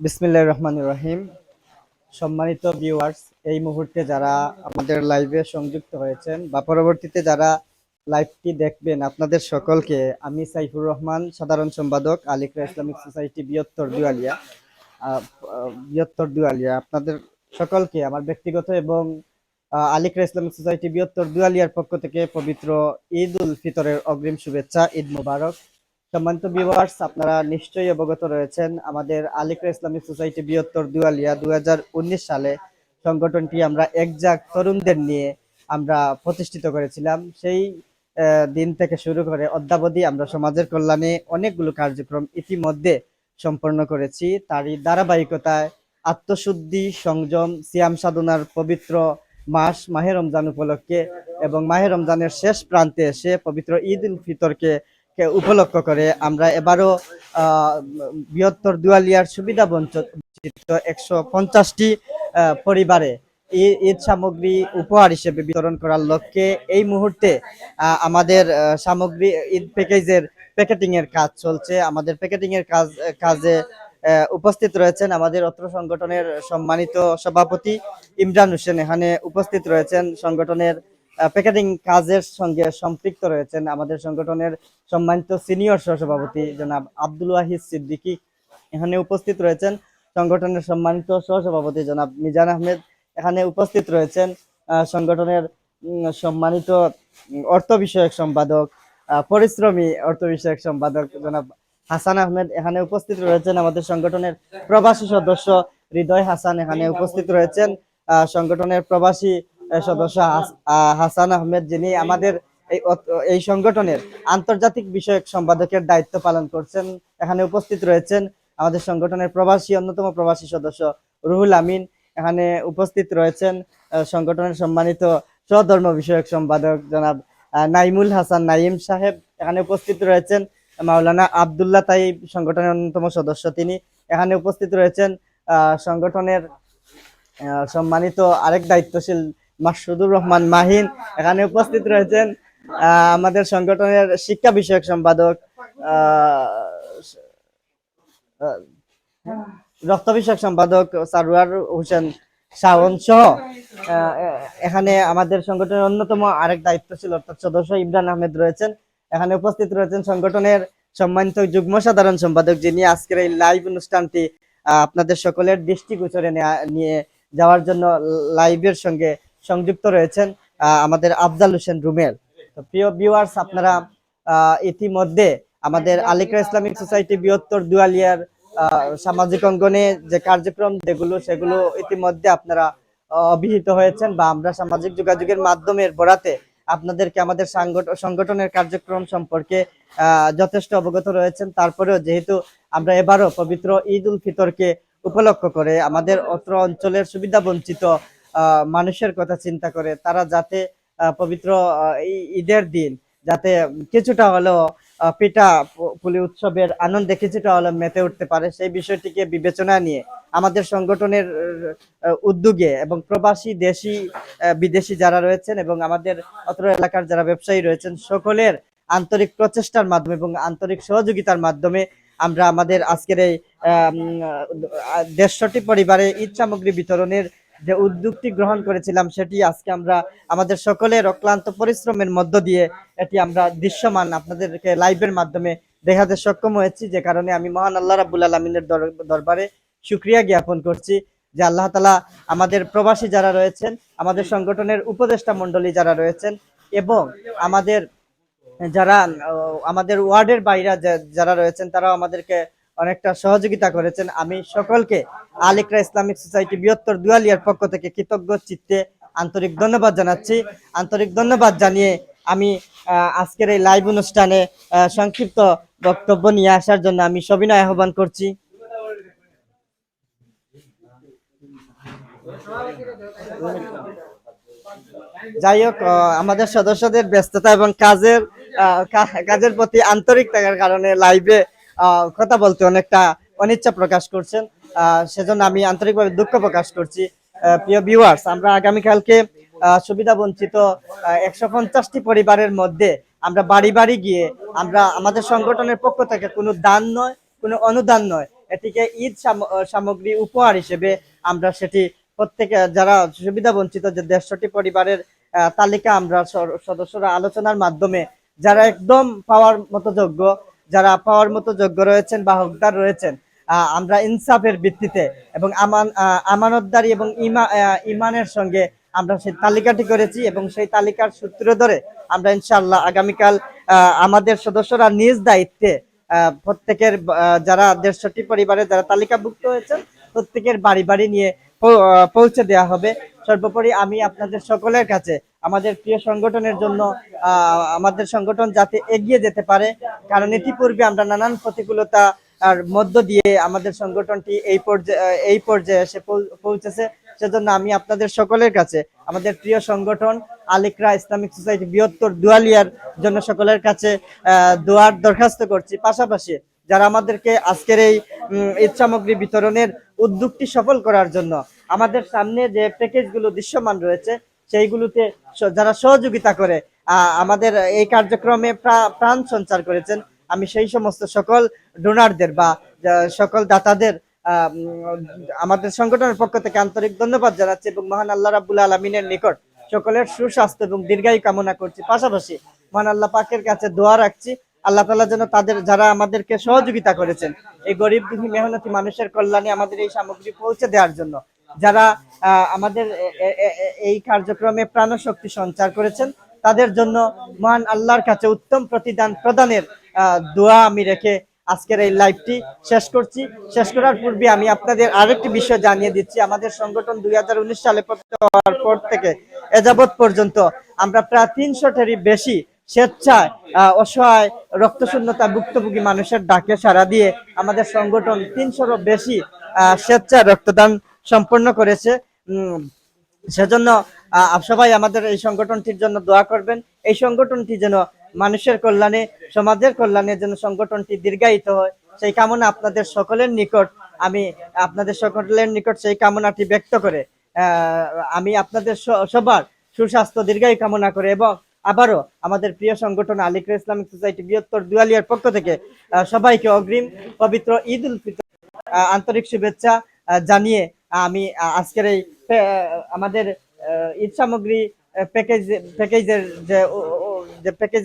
বিসমিল্লাহ রহমান রহিম। সম্মানিত ভিউয়ার্স এই মুহূর্তে যারা আমাদের লাইভে সংযুক্ত হয়েছেন বা পরবর্তীতে যারা লাইভটি দেখবেন, আপনাদের সকলকে আমি সাইফুর রহমান, সাধারণ সম্পাদক, আলিকরা ইসলামিক সোসাইটি, বৃহত্তর দুয়ালিয়া। বৃহত্তর দুয়ালিয়া। আপনাদের সকলকে, আমার ব্যক্তিগত এবং আলিকরা ইসলামিক সোসাইটি, বৃহত্তর দুয়ালিয়ার পক্ষ থেকে পবিত্র ঈদ উল ফিতরের অগ্রিম শুভেচ্ছা, ঈদ মোবারক। সম্মানিত ভিউয়ার্স আপনারা নিশ্চয়ই অবগত রয়েছেন, আমাদের আলিকরা ইসলামিক সোসাইটি বৃহত্তর দুয়ালিয়া দু হাজার উনিশ সালে সংগঠনটি আমরা একজাক তরুণদের নিয়ে আমরা প্রতিষ্ঠিত করেছিলাম। সেই দিন থেকে শুরু করে অদ্যাবধি আমরা সমাজের কল্যাণে অনেকগুলো কার্যক্রম ইতিমধ্যে সম্পন্ন করেছি। তারই ধারাবাহিকতায় আত্মশুদ্ধি, সংযম, সিয়াম সাধনার পবিত্র মাস, মাহে রমজান উপলক্ষে এবং মাহে রমজানের শেষ প্রান্তে এসে পবিত্র ঈদ উল ফিতরকে উপলক্ষ করে, আমরা এবারও বৃহত্তর দুয়ালিয়ার সুবিধা বঞ্চিত একশো পঞ্চাশটি পরিবারে। ঈদ সামগ্রী উপহার হিসেবে বিতরণ করার লক্ষ্যে এই মুহূর্তে আমাদের সামগ্রী, ঈদ প্যাকেজের প্যাকেটিং এর কাজ চলছে। আমাদের প্যাকেটিং এর কাজ কাজে উপস্থিত রয়েছেন আমাদের অত্র সংগঠনের সম্মানিত সভাপতি ইমরান হোসেন। এখানে উপস্থিত রয়েছেন সংগঠনের প্যাকেটিং কাজের সঙ্গে সম্পৃক্ত রয়েছেন আমাদের সংগঠনের সম্মানিত সিনিয়র সহসভাপতি জনাব আব্দুল ওয়াহিদ সিদ্দিকী। এখানে উপস্থিত রয়েছেন সংগঠনের সম্মানিত সহসভাপতি জনাব মিজান আহমেদ। এখানে উপস্থিত রয়েছেন সংগঠনের সম্মানিত অর্থ বিষয়ক সম্পাদক পরিশ্রমী অর্থ বিষয়ক সম্পাদক জনাব হাসান আহমেদ। এখানে উপস্থিত রয়েছেন আমাদের সংগঠনের প্রবাসী সদস্য হৃদয় হাসান। এখানে উপস্থিত রয়েছেন সংগঠনের প্রবাসী সদস্য হাসান আহমেদ, যিনি আমাদের এই সংগঠনের আন্তর্জাতিক বিষয়ক সম্পাদকের দায়িত্ব পালন করছেন, এখানে উপস্থিত রয়েছেন আমাদের সংগঠনের প্রবাসী, অন্যতম প্রবাসী সদস্য রুহুল আমিন। এখানে উপস্থিত রয়েছেন সংগঠনের সম্মানিত স্বধর্ম বিষয়ক সম্পাদক জনাব নাইমুল হাসান নাইম সাহেব। এখানে উপস্থিত রয়েছেন মাওলানা আবদুল্লাহ তাইব, সংগঠনের অন্যতম সদস্য তিনি। এখানে উপস্থিত রয়েছেন সংগঠনের সম্মানিত আরেক দায়িত্বশীল মাসুদুর রহমান মাহিন। এখানে উপস্থিত রয়েছেন আমাদের সংগঠনের শিক্ষা বিষয়ক সম্পাদক রক্ত বিষয়ক সম্পাদক সারোয়ার হোসেন শাওন সহ। এখানে আমাদের সংগঠনের অন্যতম আরেক দায়িত্বশীল অর্থাৎ সদস্য ইমরান আহমেদ রয়েছেন। এখানে উপস্থিত রয়েছেন সংগঠনের সম্মানিত যুগ্ম সাধারণ সম্পাদক যিনি আজকের এই লাইভ অনুষ্ঠানটি আপনাদের সকলের দৃষ্টিগোচরে নিয়ে যাওয়ার জন্য লাইভের সঙ্গে সংযুক্ত রয়েছেন আমাদের আফজাল হোসেন রুমেল। তো প্রিয় ভিউয়ার্স আপনারা ইতিমধ্যে আমাদের আলিকরা ইসলামিক সোসাইটি বৃহত্তর দুয়ালিয়ার সামাজিক অঙ্গনে যে কার্যক্রম যেগুলো, সেগুলো ইতিমধ্যে আপনারা অভিহিত হয়েছেন বা আমরা সামাজিক যোগাযোগের মাধ্যমের বরাতে আপনাদেরকে আমাদের সাংগঠ- সংগঠনের কার্যক্রম সম্পর্কে যথেষ্ট অবগত রয়েছেন। তারপরেও যেহেতু আমরা এবারও পবিত্র ঈদ উল ফিতরকে উপলক্ষ করে আমাদের অত্র অঞ্চলের সুবিধা বঞ্চিত মানুষের কথা চিন্তা করে, তারা যাতে পবিত্র ঈদের দিন যাতে কিছুটা হলেও পিঠা পুলি উৎসবের আনন্দে কিছুটা হলেও মেতে উঠতে পারে, সেই বিষয়টিকে বিবেচনা নিয়ে আমাদের সংগঠনের উদ্যোগে এবং প্রবাসী দেশি বিদেশি যারা রয়েছেন এবং আমাদের অত্র এলাকার যারা ব্যবসায়ী রয়েছেন, সকলের আন্তরিক প্রচেষ্টার মাধ্যমে এবং আন্তরিক সহযোগিতার মাধ্যমে আমরা আমাদের আজকের এই দেড়শোটি পরিবারে ঈদ সামগ্রী বিতরণের যে উদ্যোগটি গ্রহণ করেছিলাম, সেটি আজকে আমরা আমাদের সকলের অক্লান্ত পরিশ্রমের মধ্য দিয়ে এটি আমরা দৃশ্যমান আপনাদেরকে লাইভের মাধ্যমে দেখাতে সক্ষম হয়েছি। যে কারণে আমি মহান আল্লাহ রাবুল আলমিনের দরবারে সুক্রিয়া জ্ঞাপন করছি যে আল্লাহ তালা আমাদের প্রবাসী যারা রয়েছেন, আমাদের সংগঠনের উপদেষ্টা মণ্ডলী যারা রয়েছেন এবং আমাদের যারা আমাদের ওয়ার্ডের বাইরে যারা রয়েছেন, তারাও আমাদেরকে অনেকটা সহযোগিতা করেছেন। আমি সকলকে আলিকরা ইসলামিক সোসাইটি বৃহত্তর দুয়ালিয়ার পক্ষ থেকে কৃতজ্ঞ চিত্তে আন্তরিক ধন্যবাদ জানাচ্ছি। আন্তরিক ধন্যবাদ জানিয়ে আমি আজকের এই লাইভ অনুষ্ঠানে সংক্ষিপ্ত বক্তব্য নিয়ে আসার জন্য আমি সবিনয় আহ্বান করছি। যাই হোক আমাদের সদস্যদের ব্যস্ততা এবং কাজের কাজের প্রতি আন্তরিক থাকার কারণে লাইভে কথা বলতে অনেকটা অনিচ্ছা প্রকাশ করছেন। সেজন্য আমি আন্তরিকভাবে দুঃখ প্রকাশ করছি। প্রিয় ভিউয়ার্স আমরা আগামীকালকে সুবিধা বঞ্চিত একশো পঞ্চাশটি পরিবারের মধ্যে আমরা বাড়ি বাড়ি গিয়ে আমরা আমাদের সংগঠনের পক্ষ থেকে কোনো দান নয়, কোনো অনুদান নয়, এটিকে ঈদ সামগ্রী উপহার হিসেবে আমরা সেটি প্রত্যেকে যারা সুবিধা বঞ্চিত যে দেড়শোটি পরিবারের তালিকা আমরা সদস্যরা আলোচনার মাধ্যমে, যারা একদম পাওয়ার মতো যোগ্য যারা পাওয়ার মতো যোগ্য রয়েছেন বা হকদার রয়েছেন আমরা ইনসাফের ভিত্তিতে এবং আমান আমানতদারি এবং ইমা ইমানের সঙ্গে আমরা সেই তালিকাটি করেছি এবং সেই তালিকার সূত্র ধরে আমরা ইনশাআল্লাহ আগামীকাল আমাদের সদস্যরা নিজ দায়িত্বে প্রত্যেকের যারা দেড়শোটি পরিবারে যারা তালিকাভুক্ত হয়েছেন, প্রত্যেকের বাড়ি বাড়ি নিয়ে পৌঁছে দেওয়া হবে। সর্বোপরি আমি আপনাদের সকলের কাছে, আমাদের প্রিয় সংগঠনের জন্য আমাদের সংগঠন যাতে এগিয়ে যেতে পারে, কারণ ইতিপূর্বে আমরা নানান প্রতিকূলতা আর মধ্য দিয়ে আমাদের সংগঠনটি এই পর্যায়ে এই পর্যায়ে এসে পৌঁছেছে। সেজন্য আমি আপনাদের সকলের কাছে, আমাদের প্রিয় সংগঠন আলিকরা ইসলামিক সোসাইটি বৃহত্তর দুয়ালিয়ার জন্য সকলের কাছে দোয়ার দরখাস্ত করছি। পাশাপাশি যারা আমাদেরকে আজকের এই সামগ্রী বিতরণের উদ্যোগটি সফল করার জন্য। আমাদের সামনে যে প্যাকেজগুলো দৃশ্যমান রয়েছে, সেইগুলোতে যারা সহযোগিতা করে আমাদের এই কার্যক্রমে প্রা- প্রাণ সঞ্চার করেছেন। আমি সেই সমস্ত সকল ডোনারদের বা সকল দাতাদের আমাদের সংগঠনের পক্ষ থেকে আন্তরিক ধন্যবাদ জানাচ্ছি এবং মহান আল্লাহ রাবুল আলমিনের নিকট সকলের সুস্বাস্থ্য এবং দীর্ঘায়ু কামনা করছি। পাশাপাশি মহান আল্লাহ পাকের কাছে দোয়া রাখছি। আল্লাহ তালা যেন তাদের, যারা আমাদেরকে সহযোগিতা করেছেন, এই গরিব দুঃখী মেহনতি মানুষের কল্যাণে আমাদের এই সামগ্রী পৌঁছে দেওয়ার জন্য, যারা আমাদের এই কার্যক্রমে প্রাণশক্তি সঞ্চার করেছেন, তাদের জন্য মহান আল্লাহর কাছে উত্তম প্রতিদান প্রদানের দোয়া আমি রেখে আজকের এই লাইভটি শেষ করছি। শেষ করার পূর্বে আমি আপনাদের আরেকটি বিষয় জানিয়ে দিচ্ছি। আমাদের সংগঠন দুই হাজার উনিশ সালে হওয়ার পর থেকে এ যাবৎ পর্যন্ত আমরা প্রায় তিনশোটারই বেশি স্বেচ্ছায় অসহায় রক্তশূন্যতা ভুক্তভোগী মানুষের ডাকে সাড়া দিয়ে আমাদের সংগঠন তিনশোরও বেশি স্বেচ্ছায় রক্তদান সম্পন্ন করেছে। সেজন্য সবাই আমাদের এই সংগঠনটির জন্য দোয়া করবেন। এই সংগঠনটি যেন মানুষের কল্যাণে, সমাজের কল্যাণে যেন সংগঠনটি দীর্ঘায়িত হয়। সেই কামনা আপনাদের সকলের নিকট, আমি আপনাদের সকলের নিকট সেই কামনাটি ব্যক্ত করে আমি আপনাদের সবার সুস্বাস্থ্য দীর্ঘায়ু কামনা করে এবং আবারও আমাদের প্রিয় সংগঠন আলিকরা ইসলামিক সোসাইটি বৃহত্তর দুয়ালিয়ার পক্ষ থেকে সবাইকে অগ্রিম পবিত্র ঈদ উল ফিতর আন্তরিক শুভেচ্ছা জানিয়ে আমি আজকের এই আমাদের ঈদ সামগ্রী প্যাকেজ, প্যাকেজের যে যে প্যাকেজ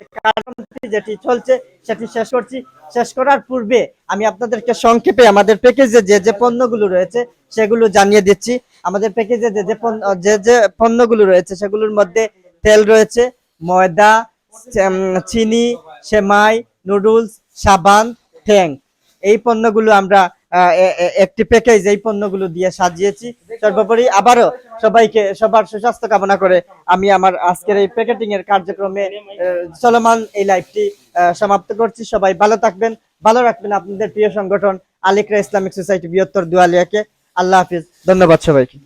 যেটি চলছে, সেটি শেষ করছি। শেষ করার পূর্বে আমি আপনাদেরকে সংক্ষেপে আমাদের প্যাকেজে যে যে পণ্যগুলো রয়েছে, সেগুলো জানিয়ে দিচ্ছি। আমাদের প্যাকেজে যে যে পণ্য, যে যে পণ্যগুলো রয়েছে, সেগুলোর মধ্যে তেল রয়েছে ময়দা চিনি, সেমাই, নুডলস, সাবান, ঠ্যাং। এই পণ্যগুলো আমরা একটি প্যাকেজ এই পণ্যগুলো দিয়ে সাজিয়েছি। সর্বোপরি আবারও সবাইকে সবার সুস্বাস্থ্য কামনা করে আমি আমার আজকের এই প্যাকেটিং এর কার্যক্রমে চলমান এই লাইভটি সমাপ্ত করছি। সবাই ভালো থাকবেন, ভালো রাখবেন আপনাদের প্রিয় সংগঠন আলিকরা ইসলামিক সোসাইটি বৃহত্তর দুয়ালিয়াকে। আল্লাহ হাফিজ। ধন্যবাদ সবাইকে।